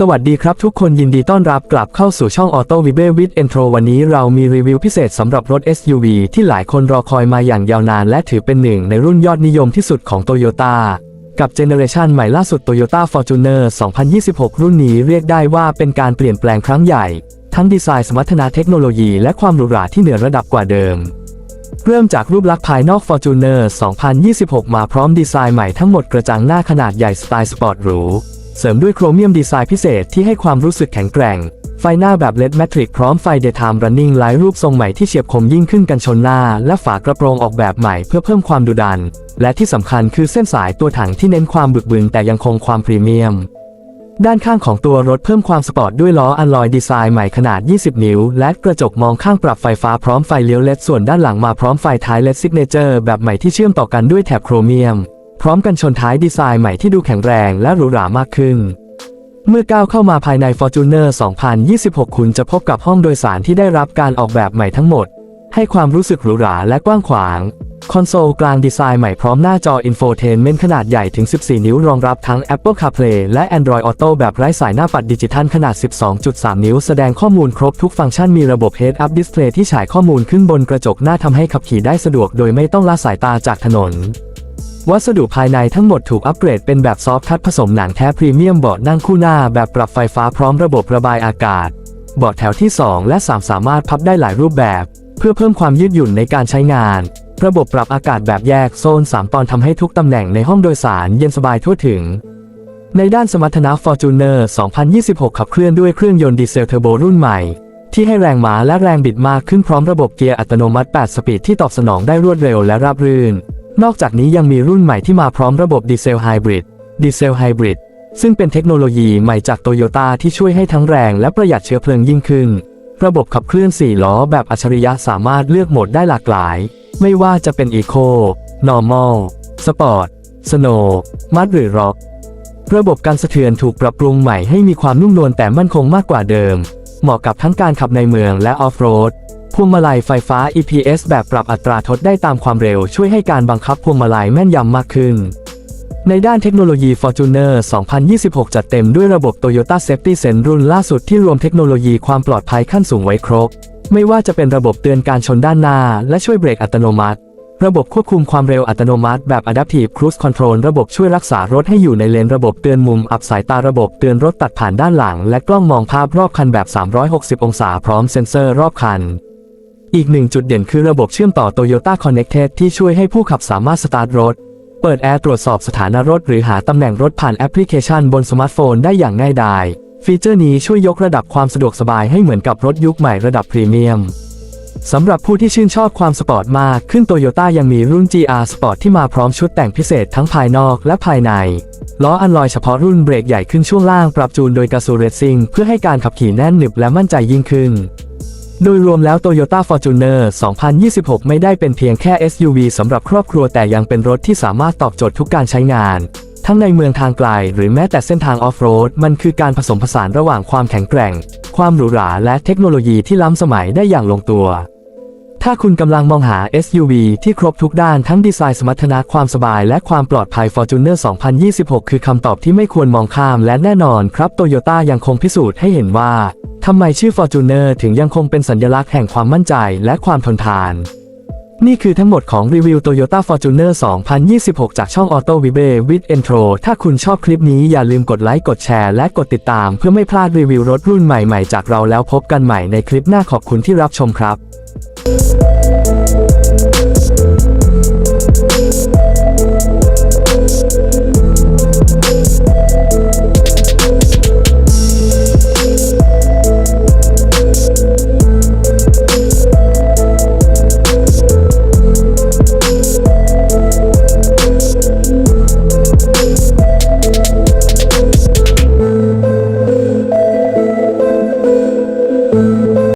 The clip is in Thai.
สวัสดีครับทุกคนยินดีต้อนรับกลับเข้าสู่ช่อง Auto v i b e with Intro วันนี้เรามีรีวิวพิเศษสำหรับรถ SUV ที่หลายคนรอคอยมาอย่างยาวนาน และถือเป็นหนึ่งในรุ่นยอดนิยมที่สุดของ Toyota กับเจเนอเรชันใหม่ล่าสุด Toyota Fortuner 2026 รุ่นนี้เรียกได้ว่าเป็นการเปลี่ยนแปลงครั้งใหญ่ ทั้งดีไซน์สมรรถนะเทคโนโลยี และความหรูหราที่เหนือระดับกว่าเดิม เริ่มจากรูปลักษณ์ภายนอก Fortuner 2026 มาพร้อมดีไซน์ใหม่ทั้งหมดกระจังหน้าขนาดใหญ่สไตล์สปอร์ตหรู เสริมด้วยโครเมียมดีไซน์พิเศษที่ให้ความรู้สึกแข็งแกร่ง ไฟหน้าแบบเลดแมทริกพร้อมไฟ Daytime Running หลายรูปทรงใหม่ที่เฉียบคมยิ่งขึ้นกันชนหน้า และฝากระโปรงออกแบบใหม่เพื่อเพิ่มความดุดัน และที่สำคัญคือเส้นสายตัวถังที่เน้นความบึกบึนแต่ยังคงความพรีเมียมด้านข้างของตัวรถเพิ่มความสปอร์ตด้วยล้ออัลลอยดีไซน์ใหม่ขนาด 20 นิ้ว และกระจกมองข้างปรับไฟฟ้าพร้อมไฟเลี้ยวเลดส่วนด้านหลังมาพร้อมไฟท้ายเลดซิกเนเจอร์แบบใหม่ที่เชื่อมต่อกันด้วยแถบโครเมียม พร้อมกันชนท้ายดีไซน์ใหม่ที่ดูแข็งแรงและหรูหรามากขึ้น เมื่อก้าวเข้ามาภายใน Fortuner 2026 คุณจะพบกับห้องโดยสารที่ได้รับการออกแบบใหม่ทั้งหมด ให้ความรู้สึกหรูหราและกว้างขวาง คอนโซลกลางดีไซน์ใหม่พร้อมหน้าจอ Infotainment ขนาดใหญ่ถึง 14 นิ้วรองรับทั้ง Apple CarPlay และ Android Auto แบบไร้สายหน้าปัดดิจิทัลขนาด 12.3 นิ้ว แสดงข้อมูลครบทุกฟังก์ชันมีระบบ Head Up Display ที่ฉายข้อมูลขึ้นบนกระจกหน้าทำให้ขับขี่ได้สะดวกโดยไม่ต้องละสายตาจากถนน วัสดุภายในทั้งหมดถูกอัปเกรดเป็นแบบซอฟท์ทัชผสมหนังแท้พรีเมียมเบาะนั่งคู่หน้าแบบปรับไฟฟ้าพร้อมระบบระบายอากาศเบาะแถวที่ 2 และ 3 สามารถพับได้หลายรูปแบบ เพื่อเพิ่มความยืดหยุ่นในการใช้งาน ระบบปรับอากาศแบบแยกโซน 3 ตอนทำให้ทุกตำแหน่งในห้องโดยสารเย็นสบายทั่วถึง ในด้านสมรรถนะ Fortuner 2026 ขับเคลื่อนด้วยเครื่องยนต์ดีเซลเทอร์โบรุ่นใหม่ ที่ให้แรงม้าและแรงบิดมากขึ้นพร้อมระบบเกียร์อัตโนมัติ 8 สปีดที่ตอบสนองได้รวดเร็วและราบรื่น นอกจากนี้ยังมีรุ่นใหม่ที่มาพร้อมระบบดีเซลไฮบริดดีเซลไฮบริดซึ่งเป็นเทคโนโลยีใหม่จากโตโยต้าที่ช่วยให้ทั้งแรงและประหยัดเชื้อเพลิงยิ่งขึ้น ระบบขับเคลื่อน 4 ล้อแบบอัจฉริยะสามารถเลือกโหมดได้หลากหลาย ไม่ว่าจะเป็น Eco Normal Sport Snow Mud หรือ Rock ระบบการสะเทือนถูกปรับปรุงใหม่ให้มีความนุ่มนวลแต่มั่นคงมากกว่าเดิม เหมาะกับทั้งการขับในเมืองและออฟโรด พวงมาลัยไฟฟ้า EPS แบบปรับอัตราทดได้ตามความเร็วช่วยให้การบังคับพวงมาลัยแม่นยำมากขึ้น ในด้านเทคโนโลยี Fortuner 2026 จัดเต็มด้วยระบบ Toyota Safety Sense รุ่นล่าสุดที่รวมเทคโนโลยีความปลอดภัยขั้นสูงไว้ครบ ไม่ว่าจะเป็นระบบเตือนการชนด้านหน้า และช่วยเบรกอัตโนมัติ ระบบควบคุมความเร็วอัตโนมัติแบบ Adaptive Cruise Control ระบบช่วยรักษารถให้อยู่ในเลน ระบบเตือนมุมอับสายตาระบบเตือนรถตัดผ่านด้านหลัง และกล้องมองภาพรอบคันแบบ 360 องศาพร้อมเซ็นเซอร์รอบคัน อีกหนึ่งจุดเด่นคือระบบเชื่อมต่อ Toyota Connected ที่ช่วยให้ผู้ขับสามารถสตาร์ทรถ เปิดแอร์ตรวจสอบสถานะรถหรือหาตำแหน่งรถผ่านแอปพลิเคชันบนสมาร์ทโฟนได้อย่างง่ายดาย ฟีเจอร์นี้ช่วยยกระดับความสะดวกสบายให้เหมือนกับรถยุคใหม่ระดับพรีเมียมสำหรับผู้ที่ชื่นชอบความสปอร์ตมากขึ้นโตโยต้ายังมีรุ่น GR Sport ที่มาพร้อมชุดแต่งพิเศษทั้งภายนอกและภายใน ล้ออันลอยเฉพาะรุ่นเบรกใหญ่ขึ้นช่วงล่างปรับจูนโดยกาซูเรซิงเพื่อให้การขับขี่แน่นหนึบและมั่นใจยิ่งขึ้น โดยรวมแล้ว Toyota Fortuner 2026 ไม่ได้เป็นเพียงแค่ SUV สำหรับครอบครัวแต่ยังเป็นรถที่สามารถตอบโจทย์ทุกการใช้งาน ทั้งในเมืองทางไกลหรือแม้แต่เส้นทางออฟโรด มันคือการผสมผสานระหว่างความแข็งแกร่ง ความหรูหราและเทคโนโลยีที่ล้ำสมัยได้อย่างลงตัว ถ้าคุณกำลังมองหา SUV ที่ครบทุกด้านทั้งดีไซน์สมรรถนะความสบายและความปลอดภัย Fortuner 2026 คือคำตอบที่ไม่ควรมองข้ามและแน่นอนครับ Toyota ยังคงพิสูจน์ให้เห็นว่า ทำไมชื่อ Fortuner ถึงยังคงเป็นสัญลักษณ์แห่งความมั่นใจและความทนทาน นี่คือทั้งหมดของรีวิว Toyota Fortuner 2026 จากช่อง Auto v i b e with Intro ถ้าคุณชอบคลิปนี้อย่าลืมกดไลค์ กดแชร์ และกดติดตาม เพื่อไม่พลาดรีวิวรถรุ่นใหม่ๆ จากเราแล้วพบกันใหม่ในคลิปหน้าขอบคุณที่รับชมครับ